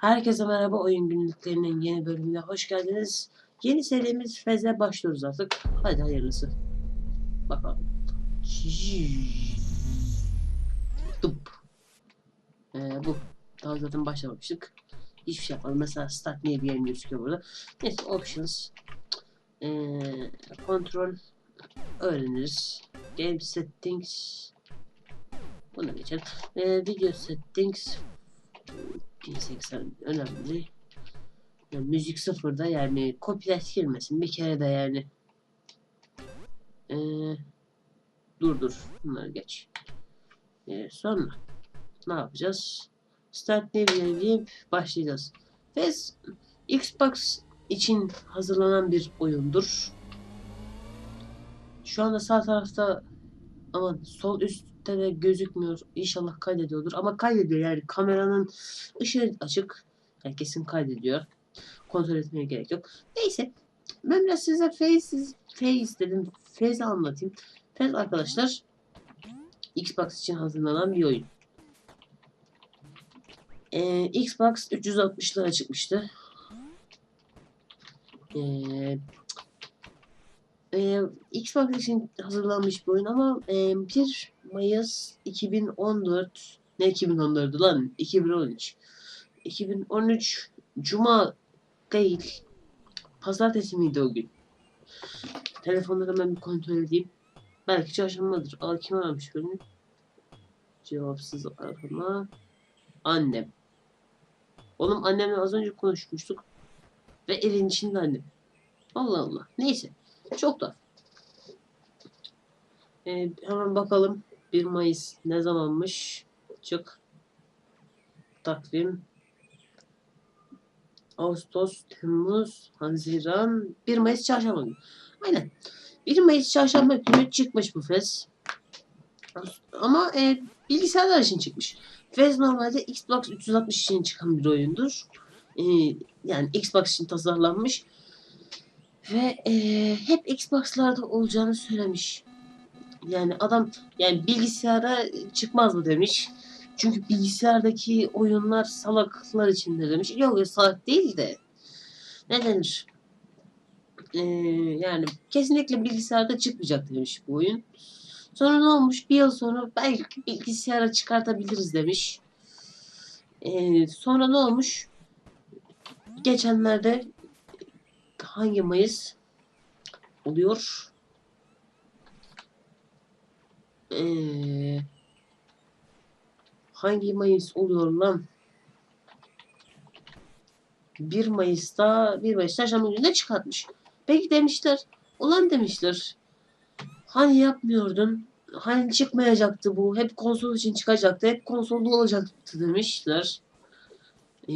Herkese merhaba oyun günlüklerinin yeni bölümüne hoş geldiniz. Yeni serimiz Fez'e başlıyoruz artık. Hadi hayırlısı. Bakalım. Ee, bu. Daha zaten başlamamıştık. Hiçbir şey yapmadım. Mesela start niye bir yerim gözüküyor burada. Neyse options. Ee, kontrol öğreniriz. Game settings. Buna geçelim. Ee, video settings 1080 önemli. Yani müzik sıfırda yani copyright girmesin bir kere de yani. Ee, dur dur bunları geç. Ee, sonra ne yapacağız? Start ne deyip başlayacağız. Fez Xbox için hazırlanan bir oyundur. Şu anda sağ tarafta ama sol üstte de gözükmüyor. İnşallah kaydediyordur. Ama kaydediyor yani kameranın ışığı açık. Yani kesin kaydediyor. Kontrol etmeye gerek yok. Neyse. Ben biraz size Face, Face dedim. Face anlatayım. Face arkadaşlar Xbox için hazırlanan bir oyun. Ee, Xbox 360'lara çıkmıştı. Ee, e, Xbox için hazırlanmış bir oyun ama e, 1 Mayıs 2014 ne 2014'ü lan? 2013 2013 Cuma değil. Pazartesi miydi o gün? Telefonları hemen bir kontrol edeyim. Belki çarşambadır. Al kim aramış beni? Cevapsız arama. Annem. Oğlum annemle az önce konuşmuştuk. Ve evin içinde annem. Allah Allah. Neyse. Çok da. Ee, hemen bakalım. 1 Mayıs ne zamanmış? Çık. Takvim. Ağustos, Temmuz, Haziran, 1 Mayıs çarşamba günü. Aynen. 1 Mayıs çarşamba günü çıkmış bu fes. Ama e, bilgisayarlar için çıkmış. Fez normalde Xbox 360 için çıkan bir oyundur. E, yani Xbox için tasarlanmış. Ve e, hep Xbox'larda olacağını söylemiş. Yani adam yani bilgisayara çıkmaz mı demiş. Çünkü bilgisayardaki oyunlar salaklar içinde demiş. Yok ya salak değil de. Ne denir? Ee, yani kesinlikle bilgisayarda çıkmayacak demiş bu oyun. Sonra ne olmuş? Bir yıl sonra belki bilgisayara çıkartabiliriz demiş. Ee, sonra ne olmuş? Geçenlerde hangi Mayıs oluyor? Ee, hangi Mayıs oluyor lan? 1 Mayıs'ta 1 Mayıs Çarşamba gününe çıkartmış. Peki demişler. Ulan demişler. Hani yapmıyordun? Hani çıkmayacaktı bu? Hep konsol için çıkacaktı. Hep konsolda olacaktı demişler. Ee,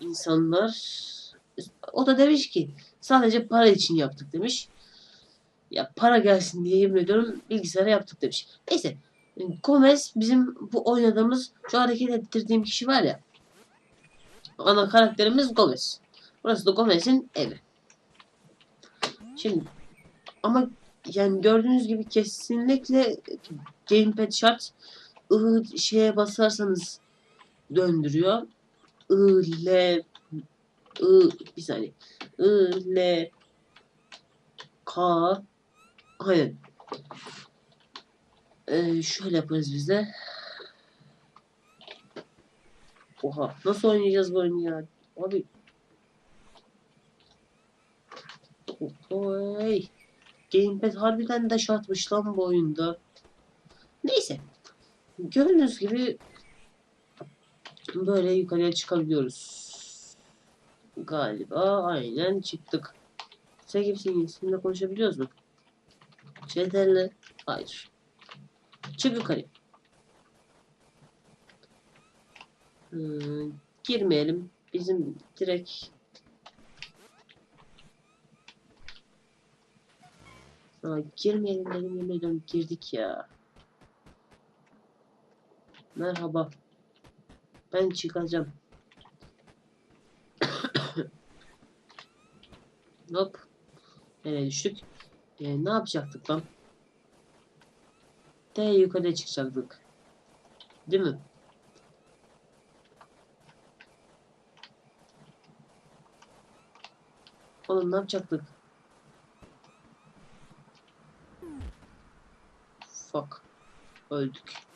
insanlar o da demiş ki sadece para için yaptık demiş. Ya para gelsin diye yemin ediyorum bilgisayara yaptık demiş. Neyse. Gomez bizim bu oynadığımız şu hareket ettirdiğim kişi var ya. Ana karakterimiz Gomez. Burası da Gomez'in evi. Şimdi ama yani gördüğünüz gibi kesinlikle gamepad şart. I şeye basarsanız döndürüyor. I, L, I, bir saniye. I, L, K, aynen. Ee, şöyle yaparız biz de. Oha, nasıl oynayacağız bu oyunu ya? Abi. Oy. Gamepad harbiden de şartmış lan bu oyunda. Neyse. Gördüğünüz gibi böyle yukarıya çıkabiliyoruz. Galiba aynen çıktık. Kimsin? Seninle konuşabiliyoruz mu? Çeterle. Hayır. Çık yukarı. Hmm, girmeyelim. Bizim direkt Aa, girmeyelim dedim yemin girdik ya. Merhaba. Ben çıkacağım. Hop. Nereye düştük? E, ne yapacaktık lan? T yukarıya çıkacaktık. Değil mi? Oğlum ne yapacaktık? Fuck. Öldük.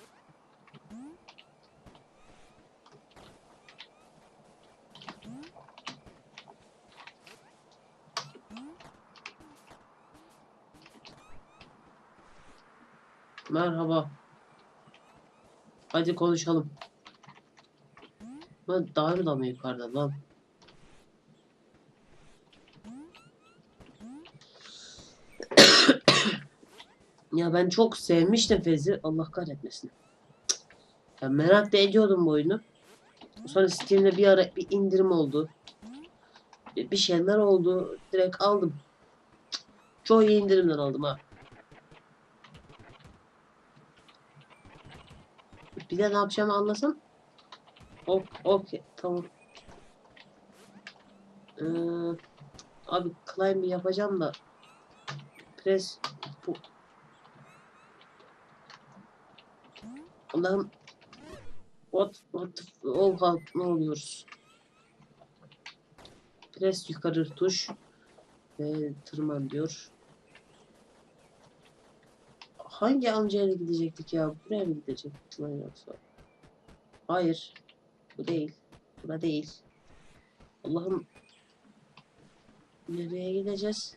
Merhaba. Hadi konuşalım. Lan daha mı mı yukarıda lan? ya ben çok sevmiştim Fez'i. Allah kahretmesin. Ya merak da ediyordum bu oyunu. Sonra Steam'de bir ara bir indirim oldu. Bir şeyler oldu. Direkt aldım. Çok iyi indirimden aldım ha. Bir de ne yapacağımı anlasam. Ok, okey, tamam. Ee, abi climb yapacağım da press bu Allah'ım what what the- oha ne oluyoruz? Press yukarı tuş ve tırman diyor. Hangi amcayla gidecektik ya? Buraya mı gidecektik lan yoksa? Hayır. Bu değil. Bu da değil. Allah'ım. Nereye gideceğiz?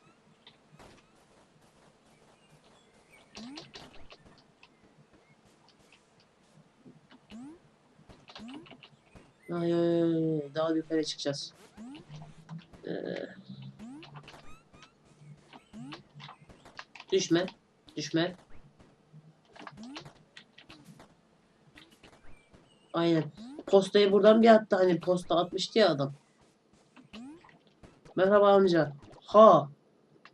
Ay, ay, ay, daha yukarı çıkacağız. Ee, düşme. Düşme. Aynen. Postayı buradan bir attı. Hani posta atmıştı ya adam. Merhaba amca. Ha.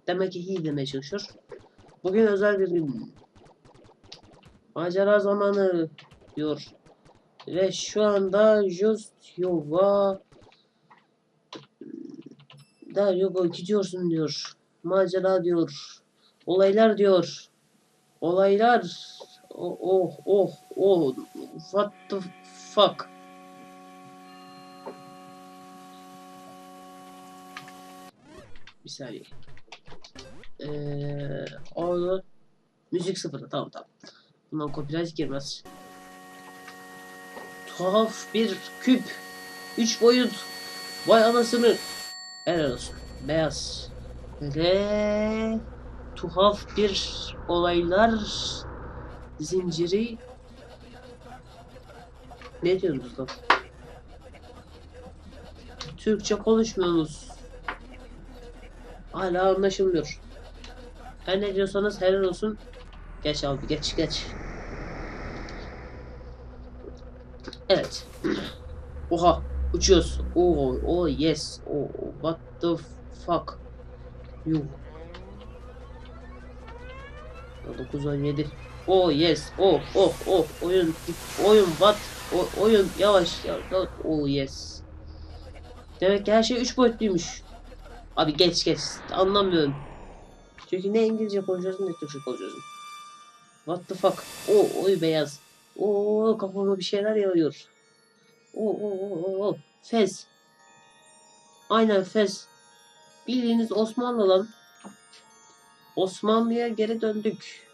Demek ki hi demeye çalışıyor. Bugün özel bir gün. Macera zamanı diyor. Ve şu anda Just Yoga Der yoga gidiyorsun diyor. Macera diyor. Olaylar diyor. Olaylar. Oh oh oh oh. What the fuck? Bir saniye. Ee, orada müzik sıfırda tamam tamam. Bundan copyright girmez. Tuhaf bir küp. Üç boyut. Vay anasını. Helal olsun. Beyaz. Ve tuhaf bir olaylar zinciri. Ne diyorsunuz lan? Türkçe konuşmuyorsunuz. Hala anlaşılmıyor. Her ne diyorsanız helal olsun. Geç abi geç geç. Evet. Oha uçuyoruz. Oh oh yes. Oh what the fuck. You. 917. Oh yes. Oh oh oh oyun oyun what? O, oyun yavaş yavaş. Oh yes. Demek ki her şey 3 boyutluymuş. Abi geç geç. Anlamıyorum. Çünkü ne İngilizce konuşuyorsun ne Türkçe konuşuyorsun. What the fuck? Oh oy beyaz. Oo kafama bir şeyler yağıyor. Oo oo oo oo. Fez. Aynen Fez. Bildiğiniz Osmanlı lan. Osmanlı'ya geri döndük.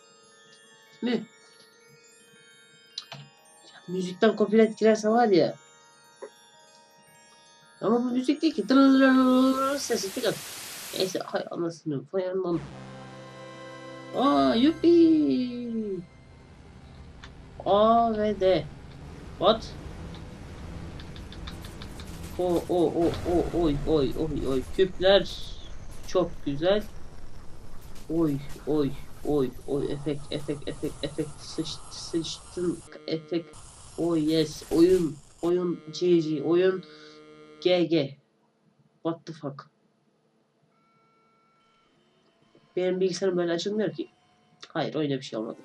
Mi? Müzikten copyright girerse var ya. Ama bu müzik değil ki. Sesi çıkar. Neyse hay anasını. Vay anam. Aa yuppi. A ve D. What? O o o o oy oy oy oy küpler çok güzel. Oy oy oy oy efekt efekt efekt efekt sıçtı sıçtın efekt oy yes oyun oyun GG oyun GG what the fuck? Benim bilgisayarım böyle açılmıyor ki. Hayır öyle bir şey olmadı.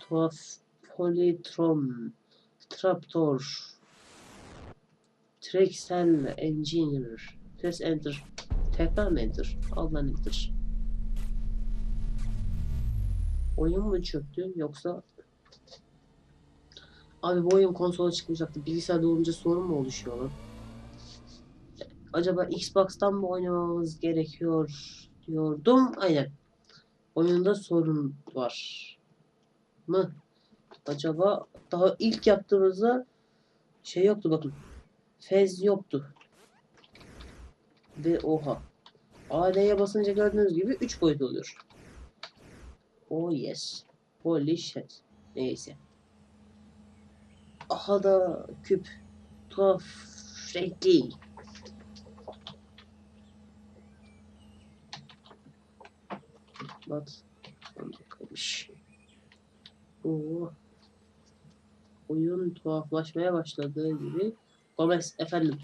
Tuhaf Polytron Traptor Trexel Engineer. Press Enter. Tekrar Enter? Allah'ın Enter Oyun mu çöktü yoksa Abi bu oyun konsola çıkmayacaktı. Bilgisayarda olunca sorun mu oluşuyor lan? acaba Xbox'tan mı oynamamız gerekiyor diyordum. Aynen. Oyunda sorun var mı? Acaba daha ilk yaptığımızda şey yoktu bakın. Fez yoktu. Ve oha. AD'ye basınca gördüğünüz gibi 3 boyut oluyor. Oh yes. Holy shit. Neyse. Aha da küp. Tuhaf renkli. Bat. Bakmış. Oo. Oyun tuhaflaşmaya başladığı gibi. Gomez efendim.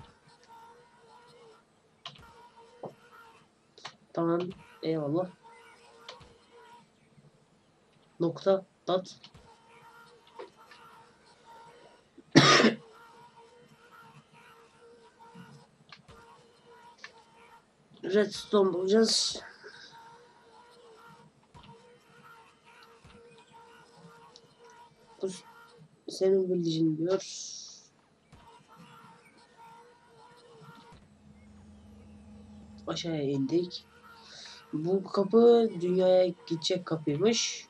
Tamam. Eyvallah. Nokta. Dot. Redstone bulacağız. Bu senin bildiğin diyor. Aşağıya indik. Bu kapı dünyaya gidecek kapıymış.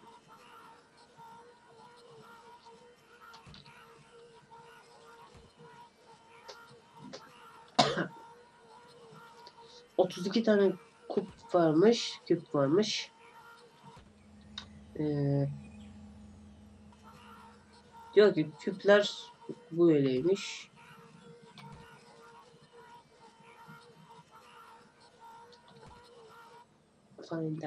Otuz iki tane kup varmış, küp varmış. Ee, diyor ki küpler böyleymiş. Find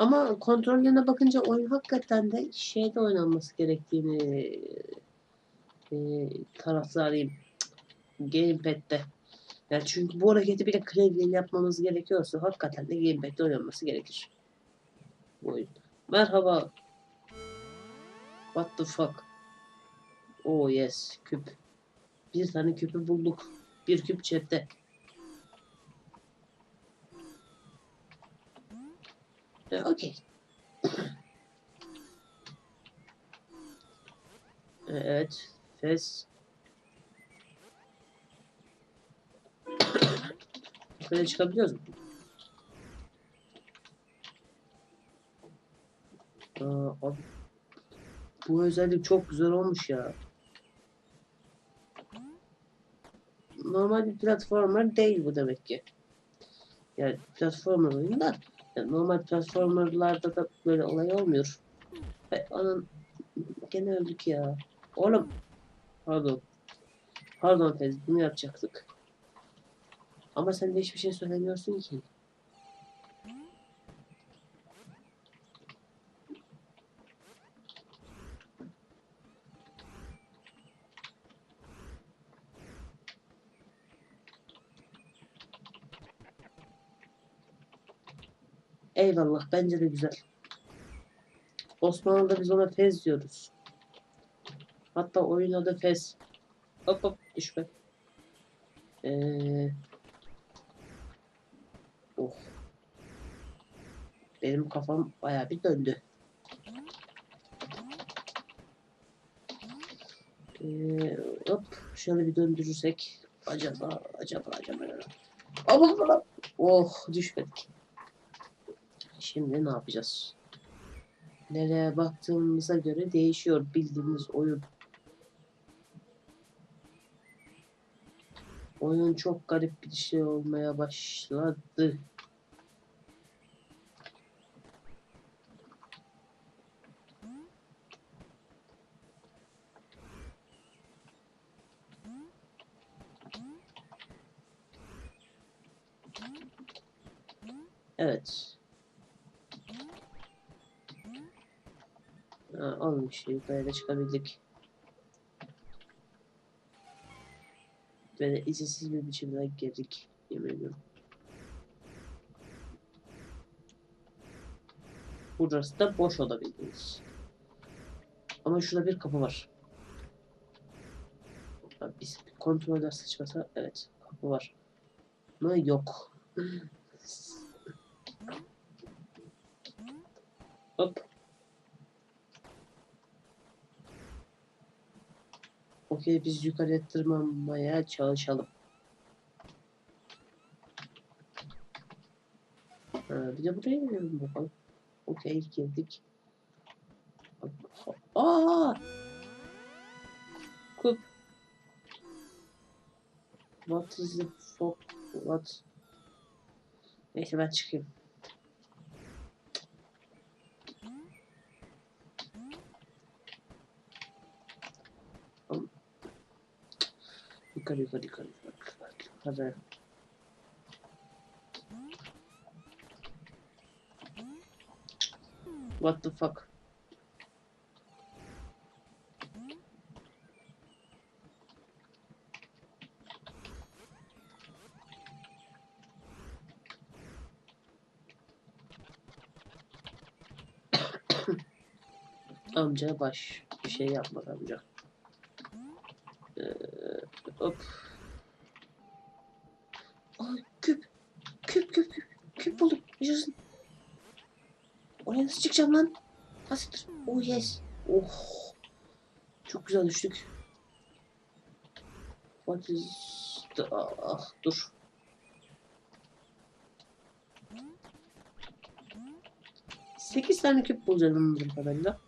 Ama kontrollerine bakınca oyun hakikaten de şeyde oynanması gerektiğini e, taraftarıyım. Gamepad'de. Yani çünkü bu hareketi bile klavyeyle yapmamız gerekiyorsa hakikaten de Gamepad'de oynanması gerekir. Bu oyun. Merhaba. What the fuck? Oh yes. Küp. Bir tane küpü bulduk. Bir küp cepte. Okey. Evet. Fes. Böyle çıkabiliyoruz mu? Aa, abi. Bu özellik çok güzel olmuş ya. Normal bir platformer değil bu demek ki. Yani platformer oyunu da normal platformerlarda da böyle olay olmuyor. Ve onun gene öldük ya. Oğlum. Pardon. Pardon Fez bunu yapacaktık. Ama sen de hiçbir şey söylemiyorsun ki. Eyvallah bence de güzel. Osmanlı'da biz ona fez diyoruz. Hatta oyun adı fez. Hop hop düşme. Ee, oh. Benim kafam bayağı bir döndü. Ee, hop şöyle bir döndürürsek acaba acaba acaba Allah oh düşmedik. Şimdi ne yapacağız? Nereye baktığımıza göre değişiyor bildiğimiz oyun. Oyun çok garip bir şey olmaya başladı. Evet. Ha, olmuş. Yukarıya da çıkabildik. Böyle izinsiz bir biçimde girdik. Yemin ediyorum. Burası da boş oda bildiğiniz. Ama şurada bir kapı var. Biz kontroller sıçmasa evet kapı var. Ama yok. Hop. Okey biz yukarıya tırmanmaya çalışalım. Ha, bir de buraya girelim bakalım. Okey girdik. Aa! Kup. What is the fuck? What? Neyse ben çıkayım. Tamam. Yukarı yukarı yukarı yukarı. Yukarı. What the fuck? amca baş bir şey yapmaz amca. Ee, hop. Ay küp. Küp küp küp. Küp buldum. Yaşasın. Oraya nasıl çıkacağım lan? Hasittir. Oh yes. Oh. Çok güzel düştük. What is the... Ah dur. Sekiz tane küp bulacağım anladığım kadarıyla.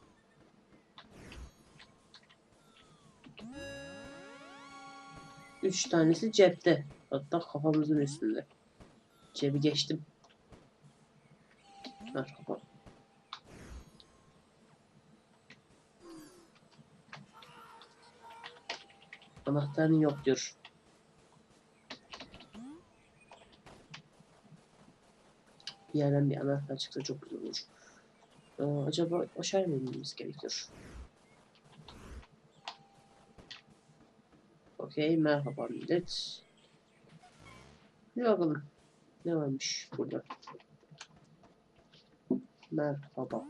Üç tanesi cepte. Hatta kafamızın üstünde. Cebi geçtim. Ver kapat. Anahtarın yok diyor. Bir yerden bir anahtar çıksa çok güzel olur. Ee, acaba aşağı mı inmemiz gerekiyor? Okey merhaba millet. Bir bakalım. Ne varmış burada? Merhaba.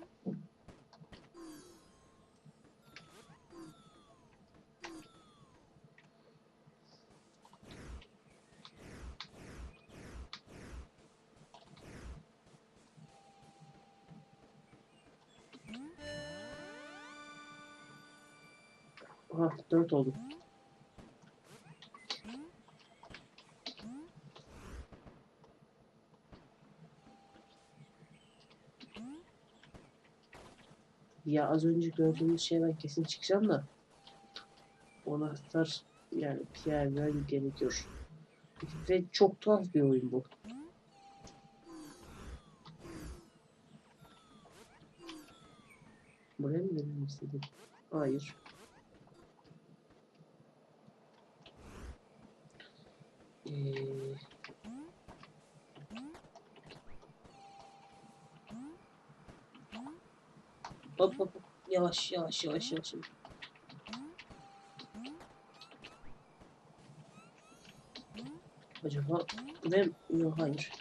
Aha dört oldu. Ya az önce gördüğümüz şeyden kesin çıkacağım da o anahtar yani Pierre'den gerekiyor. Ve çok tuhaf bir oyun bu. Buraya mı gelmek istedim? Hayır. Ee, hop hop. Yavaş yavaş yavaş yavaş. Acaba ne? Yok hayır.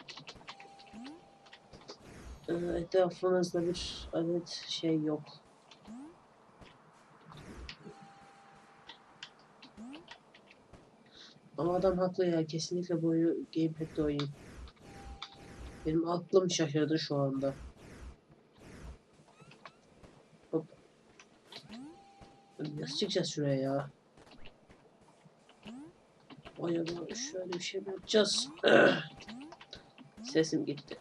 Ee, etrafımızda bir adet şey yok. Ama adam haklı ya. Kesinlikle bu oyunu gamepad'de oynayın. Benim aklım şaşırdı şu anda. Hop. Nasıl şuraya ya? Acaba şöyle bir şey mi yapacağız? Sesim gitti.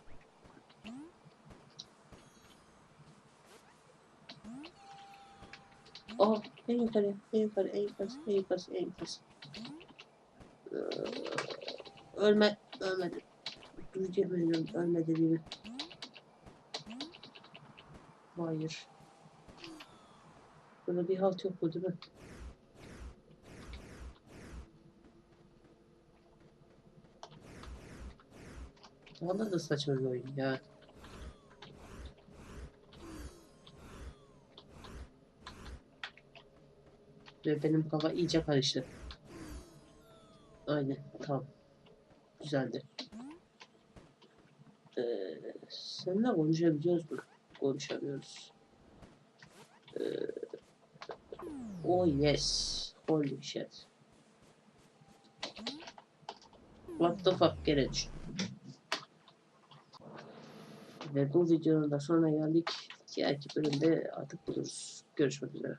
Oh, en yukarı, en yukarı, en yukarı, en yukarı, en yukarı. Ee, ölme, ölmedi. Dur diyemiyorum, ölme dediğimi. Hayır. Burada bir halt yok bu değil mi? Valla da saçma bir oyun ya. Ve benim kafa iyice karıştı. Aynen tamam. Güzeldi. Ee, seninle konuşabiliyoruz mu? Konuşamıyoruz. Ee, Oh yes. Holy shit. What the fuck düştüm. Ve bu videonun da sonuna geldik. Diğer bölümde artık buluruz. Görüşmek üzere.